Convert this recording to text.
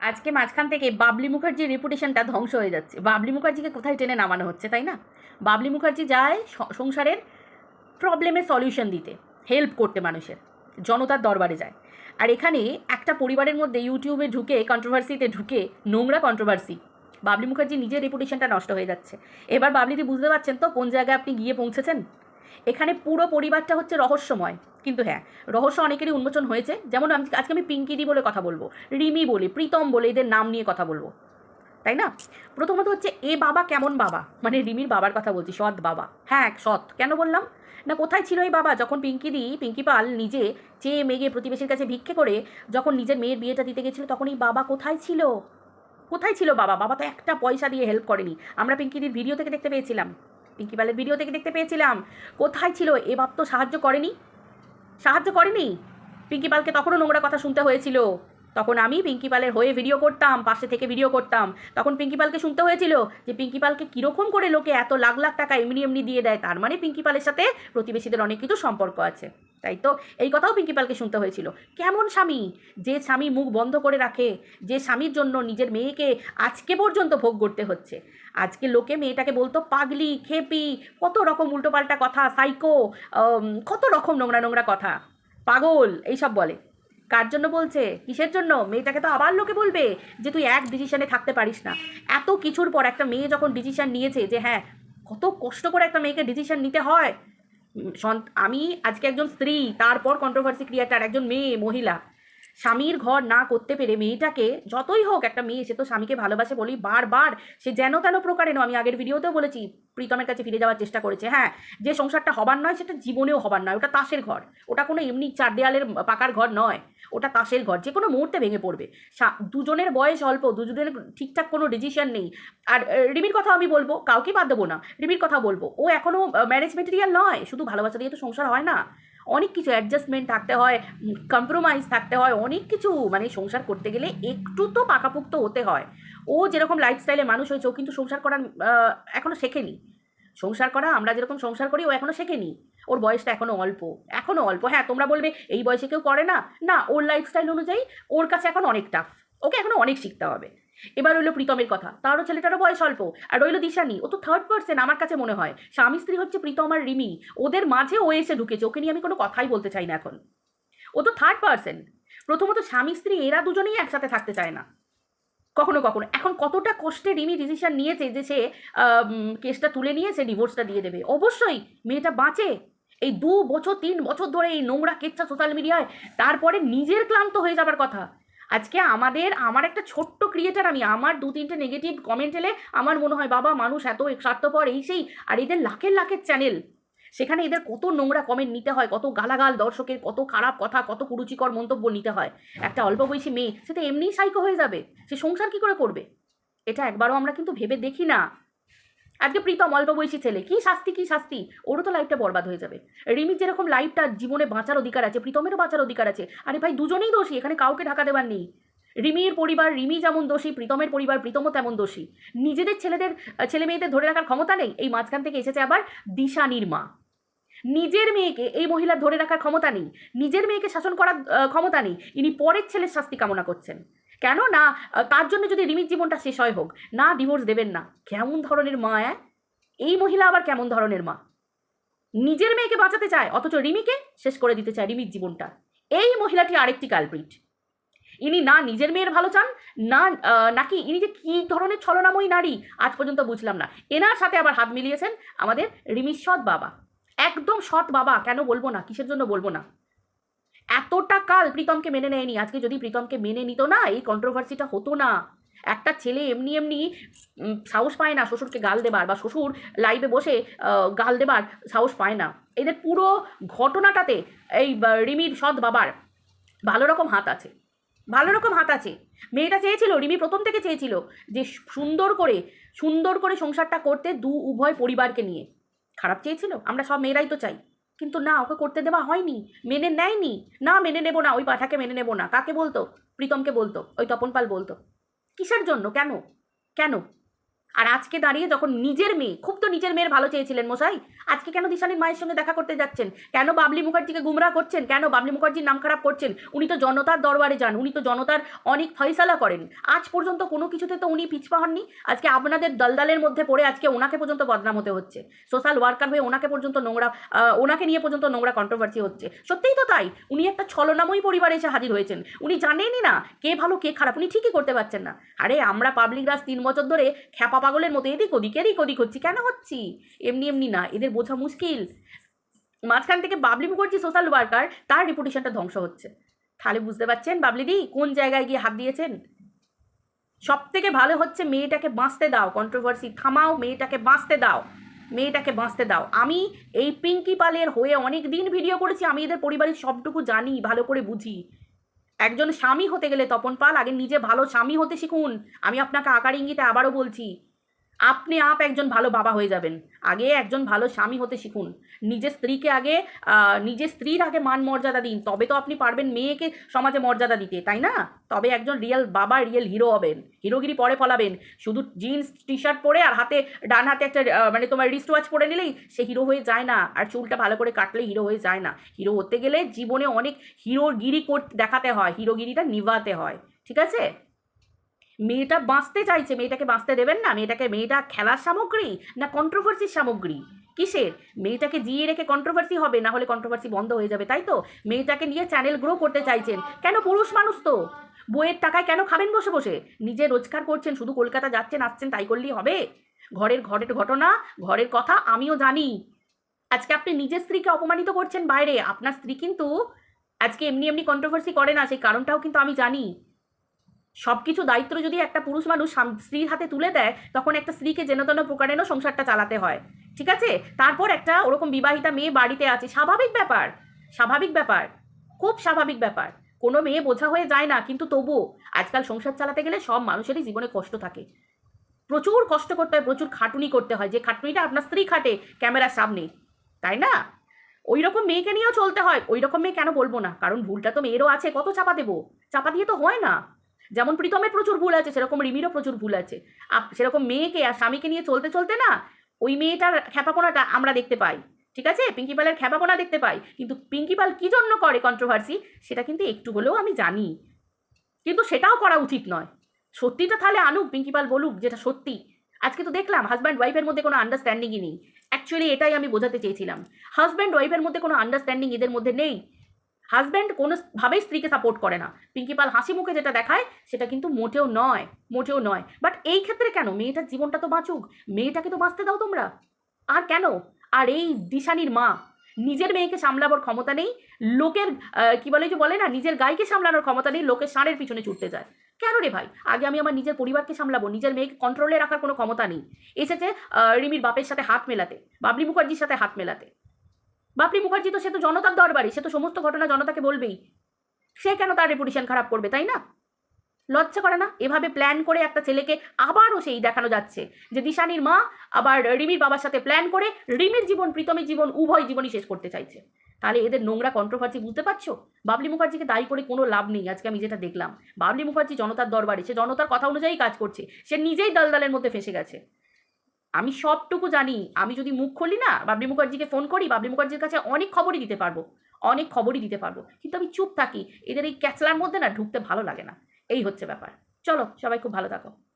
আজকে মাঝখান থেকে বাবলি মুখার্জির রেপুটেশনটা ধ্বংস হয়ে যাচ্ছে। বাবলি মুখার্জিকে কোথায় টেনে নামানো হচ্ছে, তাই না? বাবলি মুখার্জি যায় সংসারের প্রবলেমের সলিউশন দিতে হেল্প করতে মানুষের, জনতার দরবারে যায়। আর এখানে একটা পরিবারের মধ্যে ইউটিউবে ঢুকে কন্ট্রোভার্সিতে ঢুকে, নোংরা কন্ট্রোভার্সি বাবলি মুখার্জি নিজের রেপুটেশনটা নষ্ট হয়ে যাচ্ছে। এবার বাবলিদি বুঝতে পারছেন তো কোন জায়গায় আপনি গিয়ে পৌঁছেছেন? এখানে পুরো পরিবারটা হচ্ছে রহস্যময়। কিন্তু হ্যাঁ রহস্য অনেকেরই উন্মোচন হয়েছে। যেমন আমি আজকে আমি পিঙ্কিদি বলে কথা বলব, রিমি বলে, প্রীতম বলে, এদের নাম নিয়ে কথা বলব। তাই না? প্রথমত হচ্ছে, এ বাবা কেমন বাবা? মানে রিমির বাবার কথা বলছি, সৎ বাবা। হ্যাঁ সৎ। কেন বললাম? না, কোথায় ছিল এই বাবা? যখন পিঙ্কি দি, পিঙ্কি পাল নিজে চেয়ে মেঘে প্রতিবেশীর কাছে ভিক্ষে করে যখন নিজের মেয়ের বিয়েটা দিতে গেছিল, তখন এই বাবা কোথায় ছিল? কোথায় ছিল বাবা? বাবা তো একটা পয়সা দিয়ে হেল্প করেনি। আমরা পিঙ্কিদির ভিডিও থেকে দেখতে পেয়েছিলাম। পিঙ্কি পালের ভিডিও থেকে দেখতে পেয়েছিলাম। কোথায় ছিল? এ বাপ তো সাহায্য করেনি। সাহায্য করেনি? পিঙ্কি পালকে তখনও নোংরা কথা শুনতে হয়েছিল। তখন আমি পিঙ্কি পালের হয়ে ভিডিও করতাম, পাশে থেকে ভিডিও করতাম। তখন পিঙ্কি পালকে শুনতে হয়েছিল যে পিঙ্কি পালকে কীরকম করে লোকে এত লাখ লাখ টাকা এমনি এমনি দিয়ে দেয়, তার মানে পিঙ্কি পালের সাথে প্রতিবেশীদের অনেক কিছু সম্পর্ক আছে। তাই তো, এই কথাও পিঙ্কি পালকে শুনতে হয়েছিল। কেমন স্বামী? যে স্বামী মুখ বন্ধ করে রাখে, যে স্বামীর জন্য নিজের মেয়েকে আজকে পর্যন্ত ভোগ করতে হচ্ছে। আজকে লোকে মেয়েটাকে বলতো, পাগলি, খেপি, কত রকম উল্টোপাল্টা কথা সাইকো কত রকম নোংরা নোংরা কথা, পাগল, এইসব বলে। কার জন্য বলছে? কিসের জন্য? মেয়েটাকে তো আবার লোকে বলবে যে তুই এক ডিসিশনে থাকতে পারিস না। এত কিছুর পর একটা মেয়ে যখন ডিসিশন নিয়েছে যে হ্যাঁ কত কষ্ট করে একটা মেয়েকে ডিসিশন নিতে হয়। আমি আজকে একজন স্ত্রী, তারপর কন্ট্রোভার্সি ক্রিয়েটার একজন মেয়ে, মহিলা। স্বামীর ঘর না করতে পেরে মেয়েটাকে যতই হোক একটা মেয়ে, সে তো স্বামীকে ভালোবাসে বলি বারবার, সে যেন তেন প্রকারে নয়, আমি আগের ভিডিওতেও বলেছি, প্রীতমের কাছে ফিরে যাওয়ার চেষ্টা করেছে। হ্যাঁ যে সংসারটা হবার নয়, সেটা জীবনেও হবার নয়, ওটা তাসের ঘর। ওটা কোনো এমনি চার দেয়ালের পাকার ঘর নয়, ওটা তাসের ঘর, যে কোনো মুহূর্তে ভেঙে পড়বে। দুজনের বয়স অল্প, দুজনের ঠিকঠাক কোনো ডিসিশন নেই। আর রিমির কথা আমি বলব, কাউকে বাদ দেবো না, রিমির কথা বলব। ও এখনও ম্যারেজ মেটেরিয়াল নয়, শুধু ভালোবাসা দিয়ে তো সংসার হয় না। অনেক কিছু অ্যাডজাস্টমেন্ট থাকতে হয় কম্প্রোমাইজ থাকতে হয়, অনেক কিছু মানে সংসার করতে গেলে একটু তো পাকাপুক্ত হতে হয়। ও যেরকম লাইফস্টাইলে মানুষ হয়েছে, ও কিন্তু সংসার করার এখনও শেখেনি। সংসার করা, আমরা যেরকম সংসার করি, ও এখনও শেখেনি। ওর বয়সটা এখনও অল্প এখনও অল্প। হ্যাঁ তোমরা বলবে, এই বয়সে কেউ করে না? না, ওর লাইফস্টাইল অনুযায়ী ওর কাছে এখন অনেক টাফ ওকে এখনও অনেক শিখতে হবে। এবার রইল প্রীতমের কথা। তারও ছেলেটারও বয়স অল্প, আর রইল দিশানি। ও তো থার্ড পার্সন আমার কাছে মনে হয়। স্বামী স্ত্রী হচ্ছে প্রীতম আর রিমি। ওদের মাঝে ও এসে ঢুকেছে, ওকে নিয়ে আমি কোনো কথাই বলতে চাই না এখন। ও তো থার্ড পার্সন প্রথমত স্বামী স্ত্রী, এরা দুজনেই একসাথে থাকতে চায় না। কখনো কখনো। এখন কতটা কষ্টে রিমি ডিসিশন নিয়েছে যে সে কেসটা তুলে নিয়ে সে ডিভোর্সটা দিয়ে দেবে। অবশ্যই মেয়েটা বাঁচে। এই দু বছর, তিন বছর ধরে এই নোংরা কেচ্ছা সোশ্যাল মিডিয়ায় তারপরে নিজের ক্লান্ত হয়ে যাবার কথা। আজকে আমাদের, আমার একটা ছোট্ট ক্রিয়েটার আমি, আমার দু তিনটে নেগেটিভ কমেন্ট এলে আমার মনে হয়, বাবা মানুষ এত স্বার্থপর, এই সেই, আর এদের লাখের লাখের চ্যানেল সেখানে এদের কত নোংরা কমেন্ট নিতে হয়, কত গালাগাল দর্শকের, কত খারাপ কথা, কত কুরুচিকর মন্তব্য নিতে হয়। একটা অল্প বয়সী মেয়ে, সে তো এমনিই সাইকো হয়ে যাবে, সে সংসার কি করে করবে? এটা একবারও আমরা কিন্তু ভেবে দেখি না। আজকে প্রীতম অল্প বয়সী ছেলে। কি শাস্তি কি শাস্তি? ওরও তো লাইফটা বরবাদ হয়ে যাবে। রিমির যেরকম লাইফটা জীবনে বাঁচার অধিকার আছে, প্রীতমেরও বাঁচার অধিকার আছে। আরে ভাই, দুজনেই দোষী, এখানে কাউকে ঢাকা দেবার নেই। রিমির পরিবার, রিমি যেমন দোষী, প্রীতমের পরিবার, প্রীতমও তেমন দোষী। নিজেদের ছেলেদের ছেলে মেয়েদের ধরে রাখার ক্ষমতা নেই, এই মাঝখান থেকে এসেছে আবার দিশানির মা। নিজের মেয়েকে এই মহিলার ধরে রাখার ক্ষমতা নেই। নিজের মেয়েকে শাসন করার ক্ষমতা নেই। ইনি পরের ছেলের শাস্তি কামনা করছেন। কেন না তার জন্য যদি রিমির জীবনটা শেষ হয় হোক, না ডিভোর্স দেবেন না। কেমন ধরনের মা, অ্যাঁ? এই মহিলা আবার কেমন ধরনের মা? নিজের মেয়েকে বাঁচাতে চায়, অথচ রিমিকে শেষ করে দিতে চায় রিমির জীবনটা। এই মহিলাটি আরেকটি কালপ্রিট ইনি না নিজের মেয়ের ভালো চান, না নাকি ইনি যে কী ধরনের ছলনাময়ী নারী, আজ পর্যন্ত বুঝলাম না। এনার সাথে আবার হাত মিলিয়েছেন আমাদের রিমির সৎ বাবা। একদম সৎ বাবা, কেন বলব না, কিসের জন্য বলব না? এতটা কাল প্রীতমকে মেনে নেয়নি। আজকে যদি প্রীতমকে মেনে নিত না, এই কন্ট্রোভার্সিটা হতো না। একটা ছেলে এমনি এমনি সাহস পায় না শ্বশুরকে গাল দেবার বা শ্বশুর লাইভে বসে গাল দেবার সাহস পায় না। এদের পুরো ঘটনাটাতে এই রিমির সৎ বাবার ভালো রকম হাত আছে। ভালো রকম হাত আছে। মেয়েটা চেয়েছিল, রিমি প্রথম থেকে চেয়েছিল যে সুন্দর করে সুন্দর করে সংসারটা করতে দু উভয় পরিবারকে নিয়ে। খারাপ চেয়েছিল, আমরা সব মেয়েরাই তো চাই। কিন্তু না, ওকে করতে দেওয়া হয়নি, মেনে নেয়নি। না, মেনে নেব না, ওই পাঠাকে মেনে নেব না। কাকে বলতো? প্রীতমকে বলতো, ওই তপন পাল বলতো। কিসের জন্য? কেন? কেন? আর আজকে দাঁড়িয়ে যখন নিজের মেয়ে, খুব তো নিজের মেয়ের ভালো চেয়েছিলেন মশাই, আজকে কেন দিশানির মায়ের সঙ্গে দেখা করতে যাচ্ছেন? কেন বাবলি মুখার্জিকে গুমরা করছেন? কেন বাবলি মুখার্জির নাম খারাপ করছেন? উনি তো জনতার দরবারে যান, উনি তো জনতার অনেক ফয়সালা করেন। আজ পর্যন্ত কোনো কিছুতে তো উনি পিছপা হননি। আজকে আপনাদের দলদলের মধ্যে পড়ে আজকে ওনাকে পর্যন্ত বদনাম হতে হচ্ছে। সোশ্যাল ওয়ার্কার হয়ে ওনাকে পর্যন্ত নোংরা ওনাকে নিয়ে পর্যন্ত নোংরা কন্ট্রোভার্সি হচ্ছে। সত্যিই তো তাই, উনি একটা ছলনাময়ী পরিবারে এসে হাজির হয়েছেন। উনি জানেনই না কে ভালো, কে খারাপ, উনি ঠিকই করতে পারছেন না। আরে, আমরা পাবলিক রাজ তিন বছর ধরে খ্যাপা পাগলের মতো, এদিক ওদিক এদিক ওদিক হচ্ছি, কেন হচ্ছি? এমনি এমনি না, এদের বোঝা মুশকিল। মাঝখান থেকে বাবলি মুখার্জি, সোশ্যাল ওয়ার্কার, তার রেপুটেশনটা ধ্বংস হচ্ছে। তাহলে বুঝতে পারছেন বাবলিদি কোন জায়গায় গিয়ে হাত দিয়েছেন? সব থেকে ভালো হচ্ছে মেয়েটাকে বাঁচতে দাও কন্ট্রোভার্সি থামাও, মেয়েটাকে বাঁচতে দাও, মেয়েটাকে বাঁচতে দাও। আমি এই পিঙ্কি পালের হয়ে অনেক দিন ভিডিও করেছি, আমি এদের পরিবারের সবটুকু জানি, ভালো করে বুঝি। একজন স্বামী হতে গেলে তপন পাল আগে নিজে ভালো স্বামী হতে শিখুন। আমি আপনাকে আকার ইঙ্গিতে আবারও বলছি আপনি আপ একজন ভালো বাবা হয়ে যাবেন। আগে একজন ভালো স্বামী হতে শিখুন। নিজের স্ত্রীকে আগে নিজের স্ত্রীর আগে মান মর্যাদা দিন। তবে তো আপনি পারবেন মেয়েকে সমাজে মর্যাদা দিতে, তাই না? তবে একজন রিয়েল বাবা রিয়েল হিরো হবেন। হিরোগিরি পরে ফলাবেন। শুধু জিন্স টি শার্ট পরে আর হাতে, ডান হাতে একটা মানে তোমার রিস্ট ওয়াচ পরে নিলেই সে হিরো হয়ে যায় না। আর চুলটা ভালো করে কাটলে হিরো হয়ে যায় না। হিরো হতে গেলে জীবনে অনেক হিরোগিরি করতে দেখাতে হয়। হিরোগিরিটা নিভাতে হয়। ঠিক আছে? মেয়েটা বাঁচতে চাইছে, মেয়েটাকে বাঁচতে দেবেন না। মেয়েটাকে, মেয়েটা খেলার সামগ্রী না কন্ট্রোভার্সির সামগ্রী? কিসের? মেয়েটাকে জিয়ে রেখে কন্ট্রোভার্সি হবে, না হলে কন্ট্রোভার্সি বন্ধ হয়ে যাবে, তাই তো? মেয়েটাকে নিয়ে চ্যানেল গ্রো করতে চাইছেন। কেন পুরুষ মানুষ তো? বইয়ের টাকায় কেন খাবেন বসে বসে? নিজে রোজগার করছেন, শুধু কলকাতা যাচ্ছেন, আসছেন, তাই করলেই হবে? ঘরের ঘরের ঘটনা, ঘরের কথা আমিও জানি। আজকে আপনি নিজের স্ত্রীকে অপমানিত করছেন বাইরে। আপনার স্ত্রী কিন্তু আজকে এমনি এমনি কন্ট্রোভার্সি করে না, সেই কারণটাও কিন্তু আমি জানি। সব কিছু দায়িত্ব যদি একটা পুরুষ মানুষ স্ত্রীর হাতে তুলে দেয়, তখন একটা স্ত্রীকে যেন তেন প্রকারেণও সংসারটা চালাতে হয়। ঠিক আছে? তারপর একটা ওরকম বিবাহিতা মেয়ে বাড়িতে আছে। স্বাভাবিক ব্যাপার। স্বাভাবিক ব্যাপার। খুব স্বাভাবিক ব্যাপার। কোনো মেয়ে বোঝা হয়ে যায় না, কিন্তু তবুও আজকাল সংসার চালাতে গেলে সব মানুষেরই জীবনে কষ্ট থাকে। প্রচুর কষ্ট করতে হয়, প্রচুর খাটুনি করতে হয়। যে খাটুনিটা আপনার স্ত্রী খাটে ক্যামেরার সামনে। তাই না? ওই রকম মেয়েকে নিয়েও চলতে হয়। ওই রকম মেয়ে কেন বলব না? কারণ ভুলটা তো মেয়েরও আছে। কত চাপা দেবো? চাপা দিয়ে তো হয় না। যেমন প্রীতমের প্রচুর ভুল আছে, সেরকম রিমিরও প্রচুর ভুল আছে। সেরকম মেয়েকে আর স্বামীকে নিয়ে চলতে চলতে না, ওই মেয়েটার খ্যাপাপোনাটা আমরা দেখতে পাই, ঠিক আছে? পিঙ্কি পালের খ্যাপাপোনা দেখতে পাই, কিন্তু পিঙ্কি পাল কী জন্য করে কন্ট্রোভার্সি সেটা কিন্তু একটু হলেও আমি জানি। কিন্তু সেটাও করা উচিত নয়। সত্যিটা তাহলে আনুক, পিঙ্কি পাল বলুক যেটা সত্যি। আজকে তো দেখলাম হাজব্যান্ড ওয়াইফের মধ্যে কোনো আন্ডারস্ট্যান্ডিংই নেই। অ্যাকচুয়ালি এটাই আমি বোঝাতে চেয়েছিলাম। হাজব্যান্ড ওয়াইফের মধ্যে কোনো আন্ডারস্ট্যান্ডিং এদের মধ্যে নেই। হাজব্যান্ড কোনোভাবেই স্ত্রীকে সাপোর্ট করে না। পিঙ্কি পাল হাসি মুখে যেটা দেখায়, সেটা কিন্তু মোটেও নয় মোটেও নয়। বাট এই ক্ষেত্রে কেন? মেয়েটার জীবনটা তো বাঁচুক। মেয়েটাকে তো বাঁচতে দাও তোমরা। আর কেন? আর এই দিশানির মা, নিজের মেয়েকে সামলাবার ক্ষমতা নেই, লোকের কি বলে যে বলে না, নিজের গাইকে সামলানোর ক্ষমতা নেই, লোকের ষাঁড়ের পিছনে ছুটতে যায়। কেন রে ভাই? আগে আমি আমার নিজের পরিবারকে সামলাবো, নিজের মেয়েকে কন্ট্রোলে রাখার কোনো ক্ষমতা নেই। এসেছে রিমির বাপের সাথে হাত মেলাতে, বাবলি মুখার্জির সাথে হাত মেলাতে। বাপরি মুখার্জি তো, সে তো জনতার দরবারে, সে তো সমস্ত ঘটনা জনতাকে বলবেই। সে কেন তার রেপুটেশন খারাপ করবে, তাই না? লজ্জা করে না? এভাবে প্ল্যান করে একটা ছেলেকে আবারও সেই দেখানো যাচ্ছে যে দিশানির মা আবার রিমির বাবার সাথে প্ল্যান করে রিমির জীবন, প্রীতমের জীবন, উভয় জীবনই শেষ করতে চাইছে। তাহলে এদের নোংরা কন্ট্রোভার্সি বুঝতে পারছ? বাবলি মুখার্জিকে দায়ী করে কোনো লাভ নেই, আজকে আমি যেটা দেখলাম। বাবলি মুখার্জি জনতার দরবারে, সে জনতার কথা অনুযায়ী কাজ করছে, সে নিজেই দলদলের মধ্যে ফেসে গেছে। আমি সবটুকু জানি। আমি যদি মুখ খুলি না বাবলি মুখার্জিকে ফোন করি বাবলি মুখার্জির কাছে অনেক খবরই দিতে পারব। অনেক খবরই দিতে পারব। কিন্তু আমি চুপ থাকি। এদের এই ক্যাচলার মধ্যে না ঢুকতে ভালো লাগে না। এই হচ্ছে ব্যাপার। চলো সবাই খুব ভালো থাকো।